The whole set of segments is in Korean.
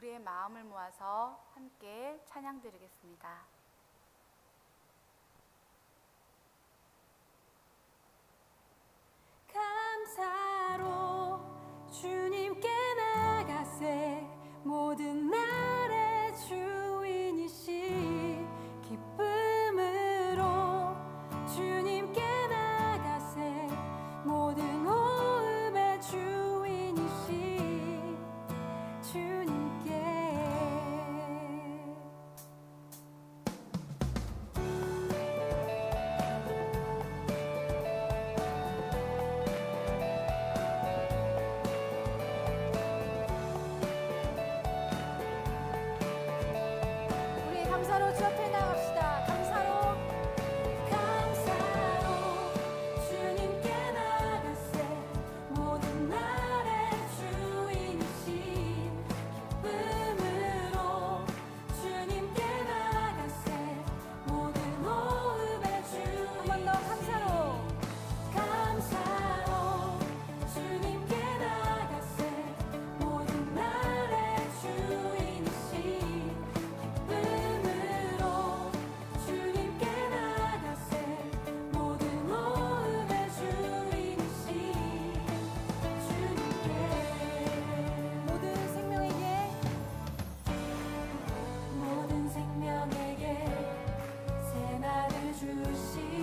우리의 마음을 모아서 함께 찬양 드리겠습니다. 감사로 주 앞에 true she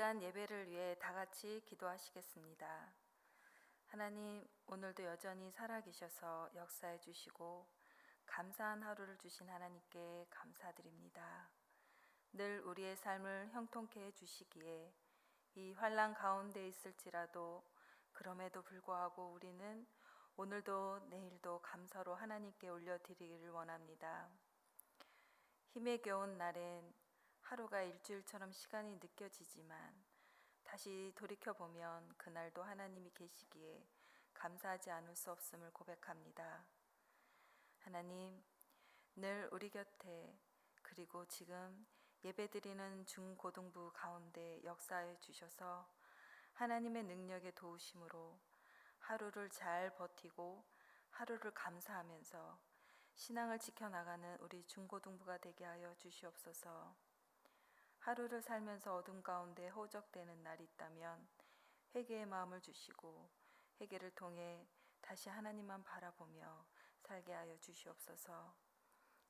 시간 예배를 위해 다 같이 기도하시겠습니다. 하나님, 오늘도 여전히 살아계셔서 역사해 주시고 감사한 하루를 주신 하나님께 감사드립니다. 늘 우리의 삶을 형통케 해 주시기에 이 환란 가운데 있을지라도 그럼에도 불구하고 우리는 오늘도 내일도 감사로 하나님께 올려드리기를 원합니다. 힘에 겨운 날엔 하루가 일주일처럼 시간이 느껴지지만 다시 돌이켜 보면 그날도 하나님이 계시기에 감사하지 않을 수 없음을 고백합니다. 하나님, 늘 우리 곁에 그리고 지금 예배드리는 중고등부 가운데 역사해 주셔서 하나님의 능력의 도우심으로 하루를 잘 버티고 하루를 감사하면서 신앙을 지켜나가는 우리 중고등부가 되게 하여 주시옵소서. 하루를 살면서 어둠 가운데 호적되는 날이 있다면 회개의 마음을 주시고 회개를 통해 다시 하나님만 바라보며 살게 하여 주시옵소서.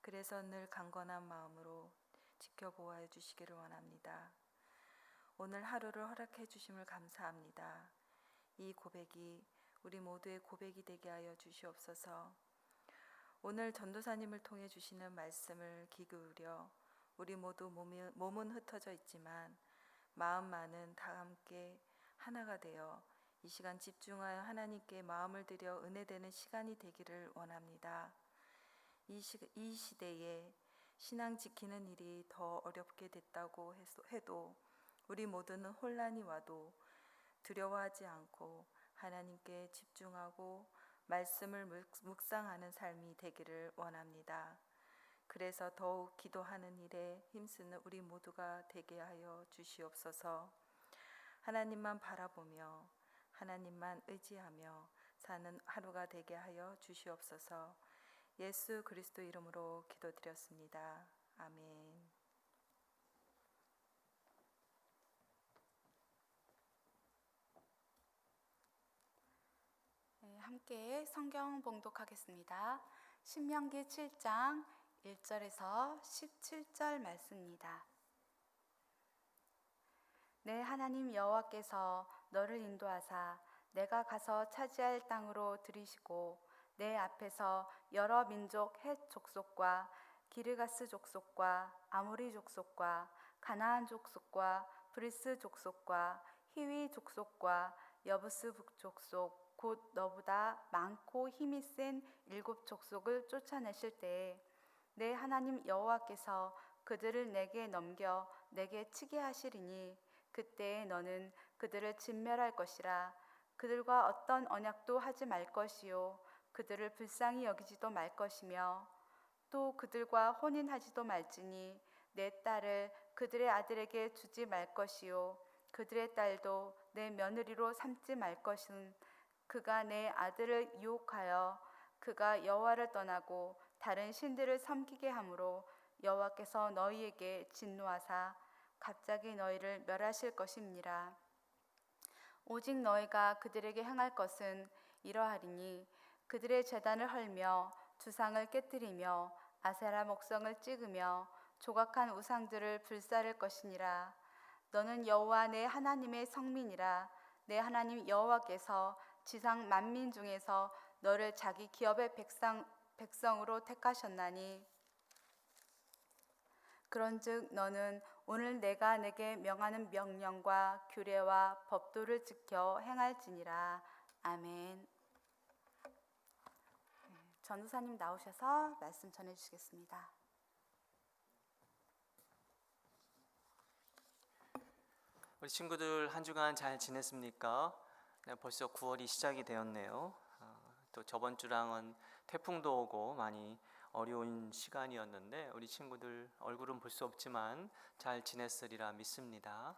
그래서 늘 강건한 마음으로 지켜보아해 주시기를 원합니다. 오늘 하루를 허락해 주심을 감사합니다. 이 고백이 우리 모두의 고백이 되게 하여 주시옵소서. 오늘 전도사님을 통해 주시는 말씀을 귀 기울여 우리 모두 몸이, 몸은 흩어져 있지만 마음만은 다 함께 하나가 되어 이 시간 집중하여 하나님께 마음을 들여 은혜되는 시간이 되기를 원합니다. 이, 시, 이 시대에 신앙 지키는 일이 더 어렵게 됐다고 해도 우리 모두는 혼란이 와도 두려워하지 않고 하나님께 집중하고 말씀을 묵- 묵상하는 삶이 되기를 원합니다. 그래서 더욱 기도하는 일에 힘쓰는 우리 모두가 되게 하여 주시옵소서. 하나님만 바라보며 하나님만 의지하며 사는 하루가 되게 하여 주시옵소서. 예수 그리스도 이름으로 기도드렸습니다. 아멘. 네, 함께 성경 봉독하겠습니다. 신명기 7장 1절에서 17절 말씀입니다. 내 하나님 여호와께서 너를 인도하사 내가 가서 차지할 땅으로 들이시고 내 앞에서 여러 민족 헷 족속과 기르가스 족속과 아모리 족속과 가나안 족속과 브리스 족속과 히위 족속과 여부스 북족속 곧 너보다 많고 힘이 센 일곱 족속을 쫓아내실 때에 내 하나님 여호와께서 그들을 내게 넘겨 내게 치게 하시리니 그때에 너는 그들을 진멸할 것이라. 그들과 어떤 언약도 하지 말 것이요. 그들을 불쌍히 여기지도 말 것이며 또 그들과 혼인하지도 말지니 내 딸을 그들의 아들에게 주지 말 것이요. 그들의 딸도 내 며느리로 삼지 말 것은 그가 내 아들을 유혹하여 그가 여호와를 떠나고 다른 신들을 섬기게 하므로 여호와께서 너희에게 진노하사 갑자기 너희를 멸하실 것임니라 오직 너희가 그들에게 행할 것은 이러하리니 그들의 재단을 헐며 주상을 깨뜨리며 아세라 목성을 찍으며 조각한 우상들을 불사를 것이니라. 너는 여호와 내 하나님의 성민이라. 내 하나님 여호와께서 지상 만민 중에서 너를 자기 기업의 백성, 백성으로 택하셨나니 그런즉 너는 오늘 내가 내게 명하는 명령과 규례와 법도를 지켜 행할지니라 아멘. 네, 전우사님 나오셔서 말씀 전해 주시겠습니다. 우리 친구들 한 주간 잘 지냈습니까? 네, 벌써 9월이 시작이 되었네요. 아, 또 저번 주랑은 태풍도 오고 많이 어려운 시간이었는데 우리 친구들 얼굴은 볼 수 없지만 잘 지냈으리라 믿습니다.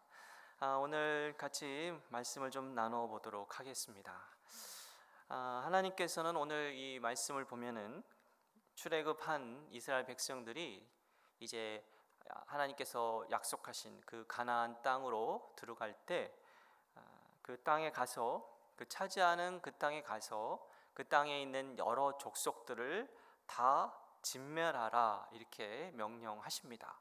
아, 오늘 같이 말씀을 좀 나눠 보도록 하겠습니다. 아, 하나님께서는 오늘 이 말씀을 보면은 출애굽한 이스라엘 백성들이 이제 하나님께서 약속하신 그 가나안 땅으로 들어갈 때 그 땅에 가서 그 차지하는 그 땅에 가서 그 땅에 있는 여러 족속들을 다 진멸하라 이렇게 명령하십니다.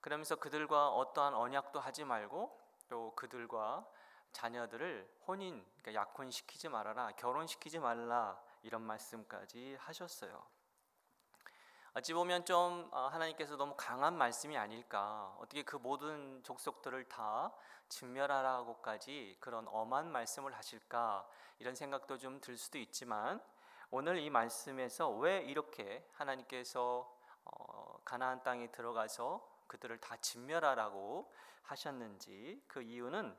그러면서 그들과 어떠한 언약도 하지 말고 또 그들과 자녀들을 혼인, 그러니까 약혼시키지 말아라, 결혼시키지 말라 이런 말씀까지 하셨어요. 어찌 보면 좀 어, 하나님께서 너무 강한 말씀이 아닐까. 어떻게 그 모든 족속들을 다 진멸하라고까지 그런 엄한 말씀을 하실까 이런 생각도 좀 들 수도 있지만 오늘 이 말씀에서 왜 이렇게 하나님께서 어, 가나안 땅에 들어가서 그들을 다 진멸하라고 하셨는지 그 이유는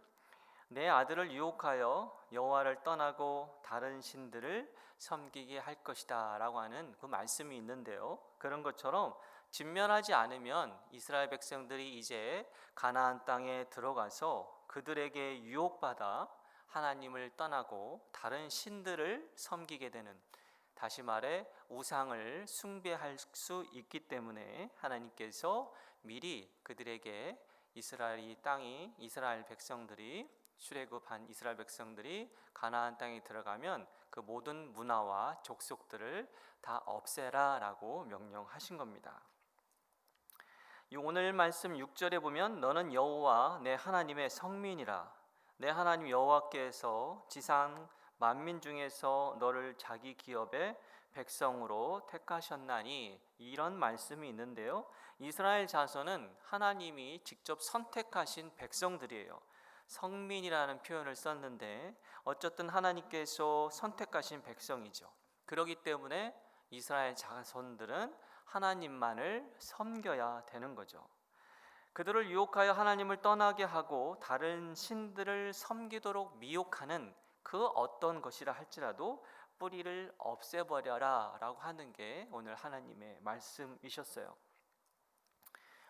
내 아들을 유혹하여 여호와를 떠나고 다른 신들을 섬기게 할 것이다라고 하는 그 말씀이 있는데요. 그런 것처럼 진멸하지 않으면 이스라엘 백성들이 이제 가나안 땅에 들어가서 그들에게 유혹받아 하나님을 떠나고 다른 신들을 섬기게 되는 다시 말해 우상을 숭배할 수 있기 때문에 하나님께서 미리 그들에게 이스라엘 이 땅이 이스라엘 백성들이 출애굽 한 이스라엘 백성들이 가나안 땅에 들어가면 그 모든 문화와 족속들을 다 없애라라고 명령하신 겁니다. 이 오늘 말씀 6절에 보면 너는 여호와 내 하나님의 성민이라 내 하나님 여호와께서 지상 만민 중에서 너를 자기 기업의 백성으로 택하셨나니 이런 말씀이 있는데요. 이스라엘 자손은 하나님이 직접 선택하신 백성들이에요. 성민이라는 표현을 썼는데 어쨌든 하나님께서 선택하신 백성이죠. 그렇기 때문에 이스라엘 자손들은 하나님만을 섬겨야 되는 거죠. 그들을 유혹하여 하나님을 떠나게 하고 다른 신들을 섬기도록 미혹하는 그 어떤 것이라 할지라도 뿌리를 없애버려라 라고 하는 게 오늘 하나님의 말씀이셨어요.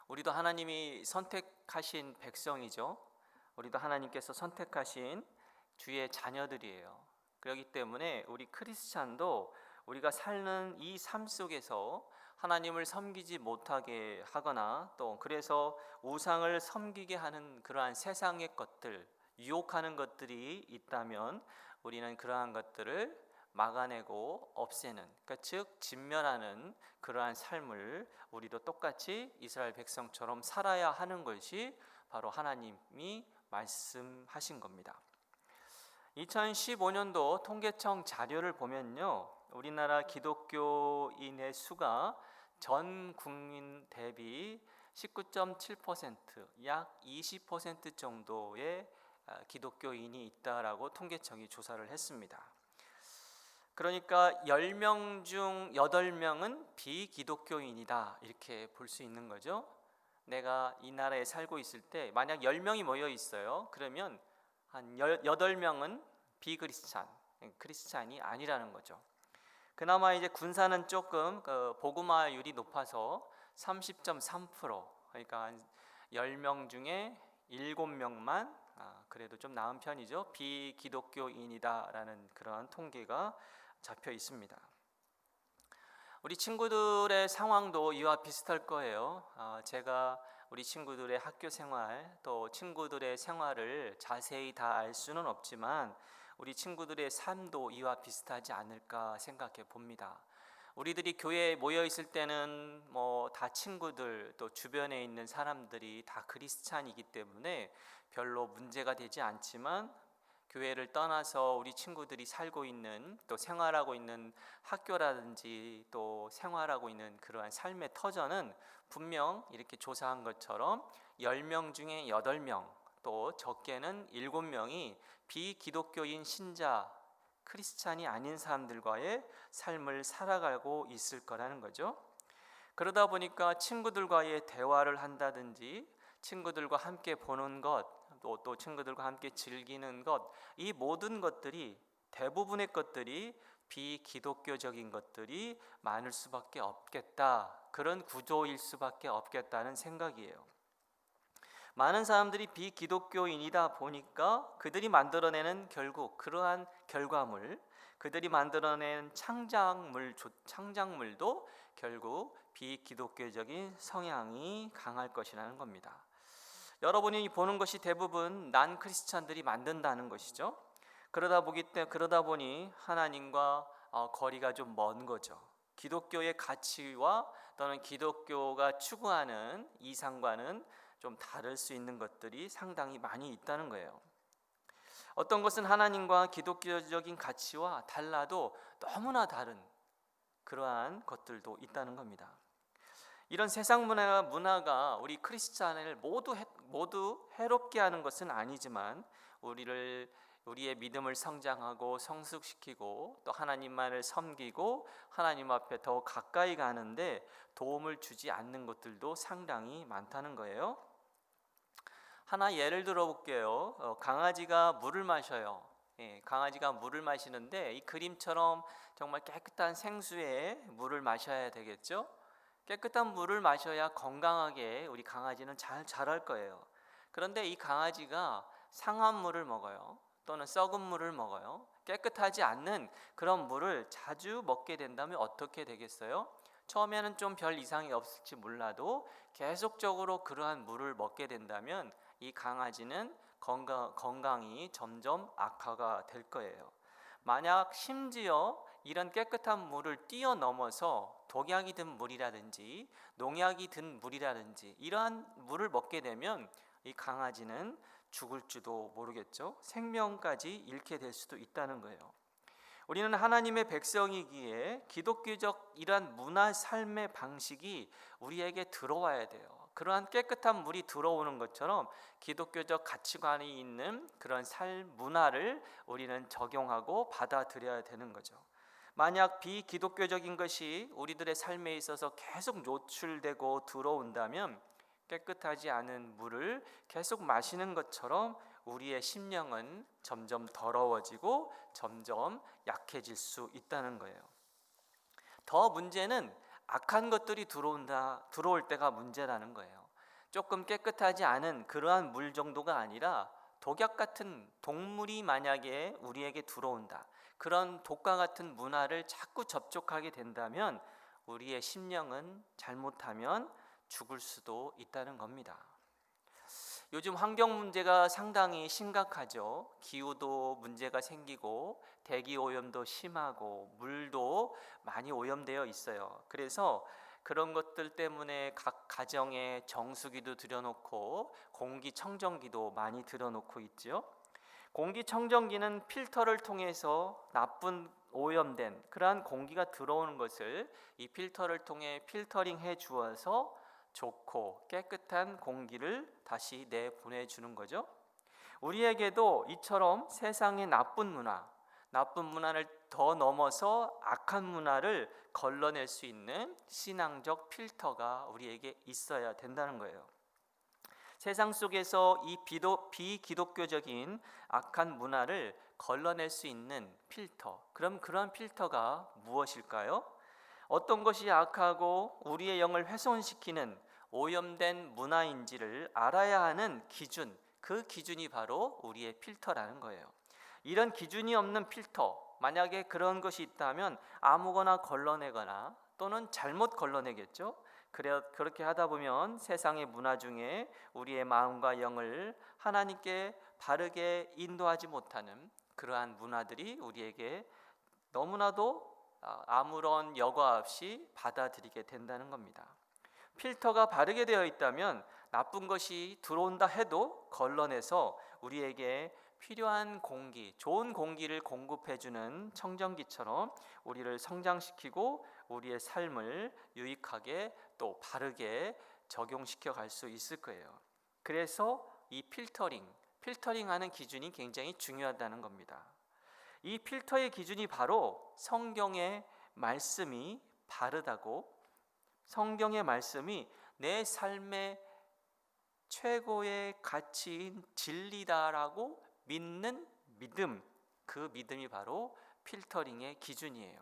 우리도 하나님이 선택하신 백성이죠. 우리도 하나님께서 선택하신 주의 자녀들이에요. 그렇기 때문에 우리 크리스찬도 우리가 사는 이 삶 속에서 하나님을 섬기지 못하게 하거나 또 그래서 우상을 섬기게 하는 그러한 세상의 것들, 유혹하는 것들이 있다면 우리는 그러한 것들을 막아내고 없애는, 그러니까 즉 진멸하는 그러한 삶을 우리도 똑같이 이스라엘 백성처럼 살아야 하는 것이 바로 하나님이 말씀하신 겁니다. 2015년도 통계청 자료를 보면요. 우리나라 기독교인의 수가 전 국민 대비 19.7%, 약 20% 정도의 아, 기독교인이 있다라고 통계청이 조사를 했습니다. 그러니까 10명 중 8명은 비기독교인이다. 이렇게 볼 수 있는 거죠. 내가 이 나라에 살고 있을 때 만약 10명이 모여 있어요. 그러면 한 8명은 비크리스찬, 크리스찬이 아니라는 거죠. 그나마 이제 군사는 조금 그 복음화율이 높아서 30.3% 그러니까 한 10명 중에 7명만 아, 그래도 좀 나은 편이죠. 비기독교인이다라는 그러한 통계가 잡혀 있습니다. 우리 친구들의 상황도 이와 비슷할 거예요. 아, 제가 우리 친구들의 학교 생활 또 친구들의 생활을 자세히 다 알 수는 없지만 우리 친구들의 삶도 이와 비슷하지 않을까 생각해 봅니다. 우리들이 교회에 모여 있을 때는 뭐 다 친구들 또 주변에 있는 사람들이 다 크리스찬이기 때문에 별로 문제가 되지 않지만 교회를 떠나서 우리 친구들이 살고 있는 또 생활하고 있는 학교라든지 또 생활하고 있는 그러한 삶의 터전은 분명 이렇게 조사한 것처럼 10명 중에 8명 또 적게는 7명이 비기독교인 신자 크리스찬이 아닌 사람들과의 삶을 살아가고 있을 거라는 거죠. 그러다 보니까 친구들과의 대화를 한다든지 친구들과 함께 보는 것, 또, 또 친구들과 함께 즐기는 것, 이 모든 것들이 대부분의 것들이 비기독교적인 것들이 많을 수밖에 없겠다. 그런 구조일 수밖에 없겠다는 생각이에요. 많은 사람들이 비기독교인이다 보니까 그들이 만들어내는 결국 그러한 결과물, 그들이 만들어낸 창작물, 창작물도 결국 비기독교적인 성향이 강할 것이라는 겁니다. 여러분이 보는 것이 대부분 난 크리스찬들이 만든다는 것이죠. 그러다 보기 때 그러다 보니 하나님과 어, 거리가 좀 먼 거죠. 기독교의 가치와 또는 기독교가 추구하는 이상과는 좀 다를 수 있는 것들이 상당히 많이 있다는 거예요. 어떤 것은 하나님과 기독교적인 가치와 달라도 너무나 다른 그러한 것들도 있다는 겁니다. 이런 세상 문화, 문화가 우리 크리스찬을 모두 해, 모두 해롭게 하는 것은 아니지만 우리를 우리의 믿음을 성장하고 성숙시키고 또 하나님만을 섬기고 하나님 앞에 더 가까이 가는데 도움을 주지 않는 것들도 상당히 많다는 거예요. 하나 예를 들어 볼게요. 어, 강아지가 물을 마셔요. 예, 강아지가 물을 마시는데 이 그림처럼 정말 깨끗한 생수에 물을 마셔야 되겠죠. 깨끗한 물을 마셔야 건강하게 우리 강아지는 잘 자랄 거예요. 그런데 이 강아지가 상한 물을 먹어요. 또는 썩은 물을 먹어요. 깨끗하지 않는 그런 물을 자주 먹게 된다면 어떻게 되겠어요? 처음에는 좀 별 이상이 없을지 몰라도 계속적으로 그러한 물을 먹게 된다면 이 강아지는 건강, 건강이 점점 악화가 될 거예요. 만약 심지어 이런 깨끗한 물을 뛰어넘어서 독약이 든 물이라든지 농약이 든 물이라든지 이러한 물을 먹게 되면 이 강아지는 죽을지도 모르겠죠. 생명까지 잃게 될 수도 있다는 거예요. 우리는 하나님의 백성이기에 기독교적 이러한 문화 삶의 방식이 우리에게 들어와야 돼요. 그러한 깨끗한 물이 들어오는 것처럼 기독교적 가치관이 있는 그런 삶 문화를 우리는 적용하고 받아들여야 되는 거죠. 만약 비기독교적인 것이 우리들의 삶에 있어서 계속 노출되고 들어온다면 깨끗하지 않은 물을 계속 마시는 것처럼 우리의 심령은 점점 더러워지고 점점 약해질 수 있다는 거예요. 더 문제는 악한 것들이 들어온다 들어올 때가 문제라는 거예요. 조금 깨끗하지 않은 그러한 물 정도가 아니라 독약 같은 동물이 만약에 우리에게 들어온다. 그런 독과 같은 문화를 자꾸 접촉하게 된다면 우리의 심령은 잘못하면 죽을 수도 있다는 겁니다. 요즘 환경 문제가 상당히 심각하죠. 기후도 문제가 생기고 대기 오염도 심하고 물도 많이 오염되어 있어요. 그래서 그런 것들 때문에 각 가정에 정수기도 들여놓고 공기청정기도 많이 들여놓고 있죠. 공기청정기는 필터를 통해서 나쁜 오염된 그러한 공기가 들어오는 것을 이 필터를 통해 필터링 해 주어서 좋고 깨끗한 공기를 다시 내 보내 주는 거죠. 우리에게도 이처럼 세상의 나쁜 문화, 나쁜 문화를 더 넘어서 악한 문화를 걸러낼 수 있는 신앙적 필터가 우리에게 있어야 된다는 거예요. 세상 속에서 이 비도, 비기독교적인 악한 문화를 걸러낼 수 있는 필터. 그럼 그런 필터가 무엇일까요? 어떤 것이 악하고 우리의 영을 훼손시키는 오염된 문화인지를 알아야 하는 기준, 그 기준이 바로 우리의 필터라는 거예요. 이런 기준이 없는 필터, 만약에 그런 것이 있다면 아무거나 걸러내거나 또는 잘못 걸러내겠죠. 그래 그렇게 하다 보면 세상의 문화 중에 우리의 마음과 영을 하나님께 바르게 인도하지 못하는 그러한 문화들이 우리에게 너무나도 아, 아무런 여과 없이 받아들이게 된다는 겁니다. 필터가 바르게 되어 있다면 나쁜 것이 들어온다 해도 걸러내서 우리에게 필요한 공기, 좋은 공기를 공급해 주는 청정기처럼 우리를 성장시키고 우리의 삶을 유익하게 또 바르게 적용시켜 갈 수 있을 거예요. 그래서 이 필터링, 필터링하는 기준이 굉장히 중요하다는 겁니다. 이 필터의 기준이 바로 성경의 말씀이 바르다고 성경의 말씀이 내 삶의 최고의 가치인 진리다라고 믿는 믿음, 그 믿음이 바로 필터링의 기준이에요.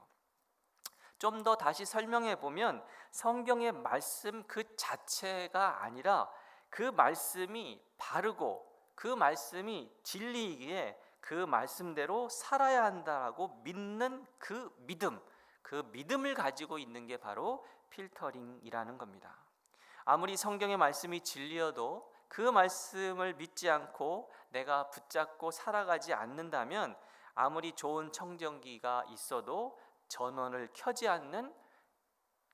좀 더 다시 설명해 보면 성경의 말씀 그 자체가 아니라 그 말씀이 바르고 그 말씀이 진리이기에 그 말씀대로 살아야 한다라고 믿는 그 믿음, 그 믿음을 가지고 있는 게 바로 필터링이라는 겁니다. 아무리 성경의 말씀이 진리여도 그 말씀을 믿지 않고 내가 붙잡고 살아가지 않는다면 아무리 좋은 청정기가 있어도 전원을 켜지 않는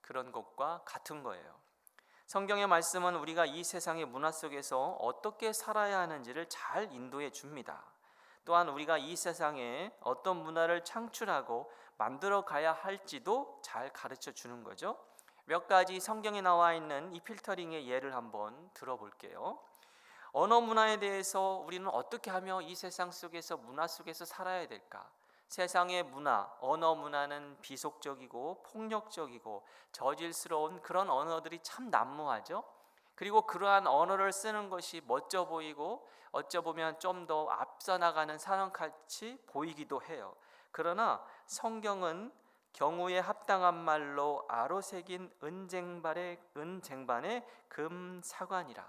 그런 것과 같은 거예요. 성경의 말씀은 우리가 이 세상의 문화 속에서 어떻게 살아야 하는지를 잘 인도해 줍니다. 또한 우리가 이 세상에 어떤 문화를 창출하고 만들어 가야 할지도 잘 가르쳐 주는 거죠. 몇 가지 성경에 나와 있는 이 필터링의 예를 한번 들어볼게요. 언어 문화에 대해서 우리는 어떻게 하며 이 세상 속에서 문화 속에서 살아야 될까? 세상의 문화, 언어 문화는 비속적이고 폭력적이고 저질스러운 그런 언어들이 참 난무하죠. 그리고 그러한 언어를 쓰는 것이 멋져 보이고 어쩌 보면 좀 더 앞서 나가는 사람같이 보이기도 해요. 그러나 성경은 경우에 합당한 말로 아로 새긴 은쟁반의 은쟁반의 금사관이라.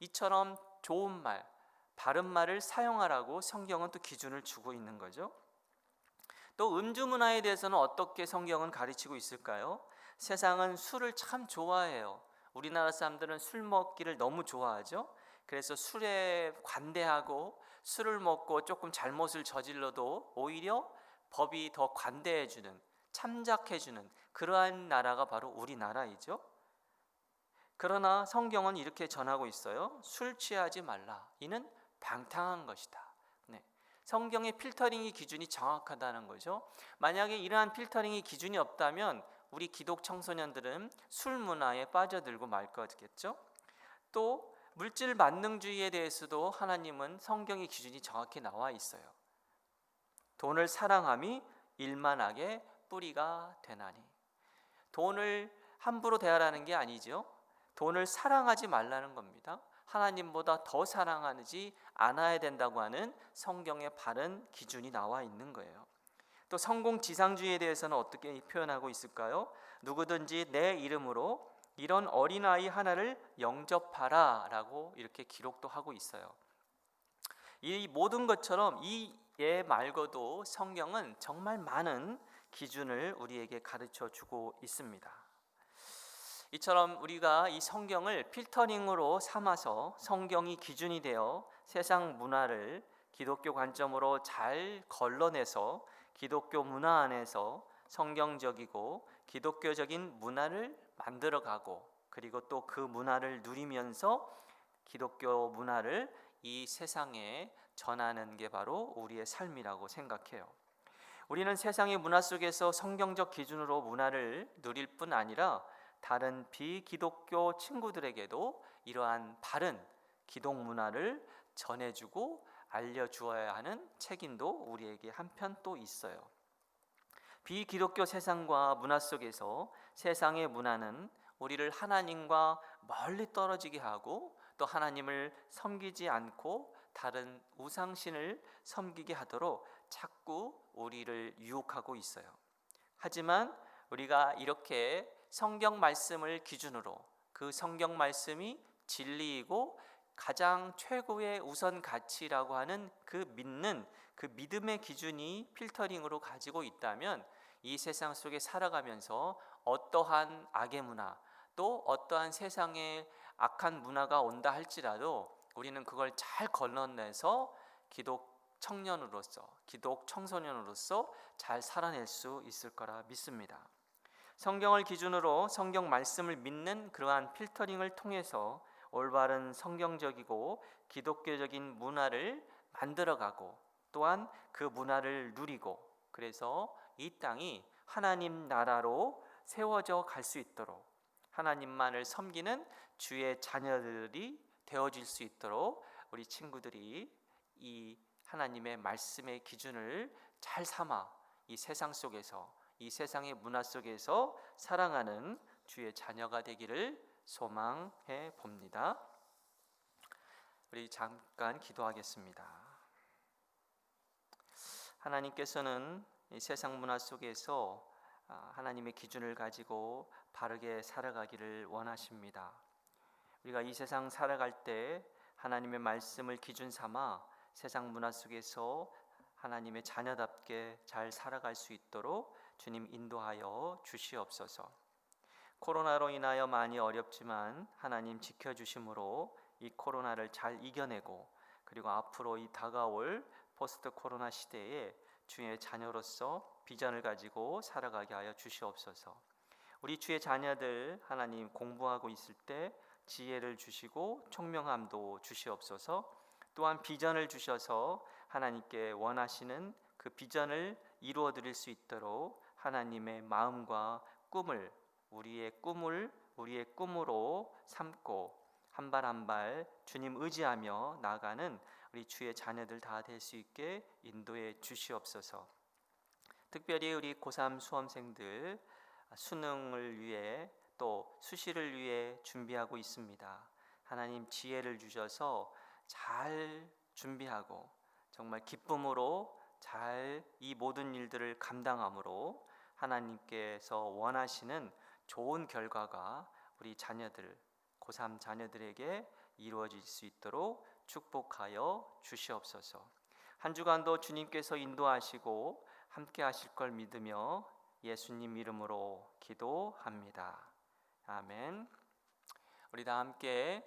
이처럼 좋은 말, 바른 말을 사용하라고 성경은 또 기준을 주고 있는 거죠. 또 음주 문화에 대해서는 어떻게 성경은 가르치고 있을까요? 세상은 술을 참 좋아해요. 우리나라 사람들은 술 먹기를 너무 좋아하죠. 그래서 술에 관대하고 술을 먹고 조금 잘못을 저질러도 오히려 법이 더 관대해 주는 참작해 주는 그러한 나라가 바로 우리나라이죠. 그러나 성경은 이렇게 전하고 있어요. 술 취하지 말라. 이는 방탕한 것이다. 네. 성경의 필터링이 기준이 정확하다는 거죠. 만약에 이러한 필터링이 기준이 없다면 우리 기독 청소년들은 술 문화에 빠져들고 말 거겠죠. 또 물질 만능주의에 대해서도 하나님은 성경의 기준이 정확히 나와 있어요. 돈을 사랑함이 일만하게 뿌리가 되나니. 돈을 함부로 대하라는 게 아니죠. 돈을 사랑하지 말라는 겁니다. 하나님보다 더 사랑하지 않아야 된다고 하는 성경의 바른 기준이 나와 있는 거예요. 또 성공 지상주의에 대해서는 어떻게 표현하고 있을까요? 누구든지 내 이름으로 이런 어린아이 하나를 영접하라 라고 이렇게 기록도 하고 있어요. 이 모든 것처럼 이 예 말고도 성경은 정말 많은 기준을 우리에게 가르쳐 주고 있습니다. 이처럼 우리가 이 성경을 필터링으로 삼아서 성경이 기준이 되어 세상 문화를 기독교 관점으로 잘 걸러내서 기독교 문화 안에서 성경적이고 기독교적인 문화를 만들어가고 그리고 또 그 문화를 누리면서 기독교 문화를 이 세상에 전하는 게 바로 우리의 삶이라고 생각해요. 우리는 세상의 문화 속에서 성경적 기준으로 문화를 누릴 뿐 아니라 다른 비기독교 친구들에게도 이러한 바른 기독 문화를 전해주고 알려주어야 하는 책임도 우리에게 한편 또 있어요. 비기독교 세상과 문화 속에서 세상의 문화는 우리를 하나님과 멀리 떨어지게 하고 또 하나님을 섬기지 않고 다른 우상신을 섬기게 하도록 자꾸 우리를 유혹하고 있어요. 하지만 우리가 이렇게 성경 말씀을 기준으로 그 성경 말씀이 진리이고 가장 최고의 우선 가치라고 하는 그 믿는 그 믿음의 기준이 필터링으로 가지고 있다면 이 세상 속에 살아가면서 어떠한 악의 문화 또 어떠한 세상의 악한 문화가 온다 할지라도 우리는 그걸 잘 걸러내서 기독 청년으로서 기독 청소년으로서 잘 살아낼 수 있을 거라 믿습니다. 성경을 기준으로 성경 말씀을 믿는 그러한 필터링을 통해서 올바른 성경적이고 기독교적인 문화를 만들어가고 또한 그 문화를 누리고 그래서 이 땅이 하나님 나라로 세워져 갈 수 있도록 하나님만을 섬기는 주의 자녀들이 되어질 수 있도록 우리 친구들이 이 하나님의 말씀의 기준을 잘 삼아 이 세상 속에서 이 세상의 문화 속에서 사랑하는 주의 자녀가 되기를 소망해 봅니다. 우리 잠깐 기도하겠습니다. 하나님께서는 이 세상 문화 속에서 아, 하나님의 기준을 가지고 바르게 살아가기를 원하십니다. 우리가 이 세상 살아갈 때 하나님의 말씀을 기준 삼아 세상 문화 속에서 하나님의 자녀답게 잘 살아갈 수 있도록 주님 인도하여 주시옵소서. 코로나로 인하여 많이 어렵지만 하나님 지켜주심으로 이 코로나를 잘 이겨내고 그리고 앞으로 이 다가올 포스트 코로나 시대에 주의 자녀로서 비전을 가지고 살아가게 하여 주시옵소서. 우리 주의 자녀들 하나님 공부하고 있을 때 지혜를 주시고 총명함도 주시옵소서. 또한 비전을 주셔서 하나님께 원하시는 그 비전을 이루어 드릴 수 있도록 하나님의 마음과 꿈을 우리의 꿈을 우리의 꿈으로 삼고 한 발 한 발 주님 의지하며 나가는 우리 주의 자녀들 다 될 수 있게 인도해 주시옵소서. 특별히 우리 고3 수험생들 수능을 위해 또 수시를 위해 준비하고 있습니다. 하나님 지혜를 주셔서 잘 준비하고 정말 기쁨으로 잘 이 모든 일들을 감당함으로 하나님께서 원하시는 좋은 결과가 우리 자녀들 고3 자녀들에게 이루어질 수 있도록 축복하여 주시옵소서. 한 주간도 주님께서 인도하시고 함께 하실 걸 믿으며 예수님 이름으로 기도합니다. 아멘. 우리 다 함께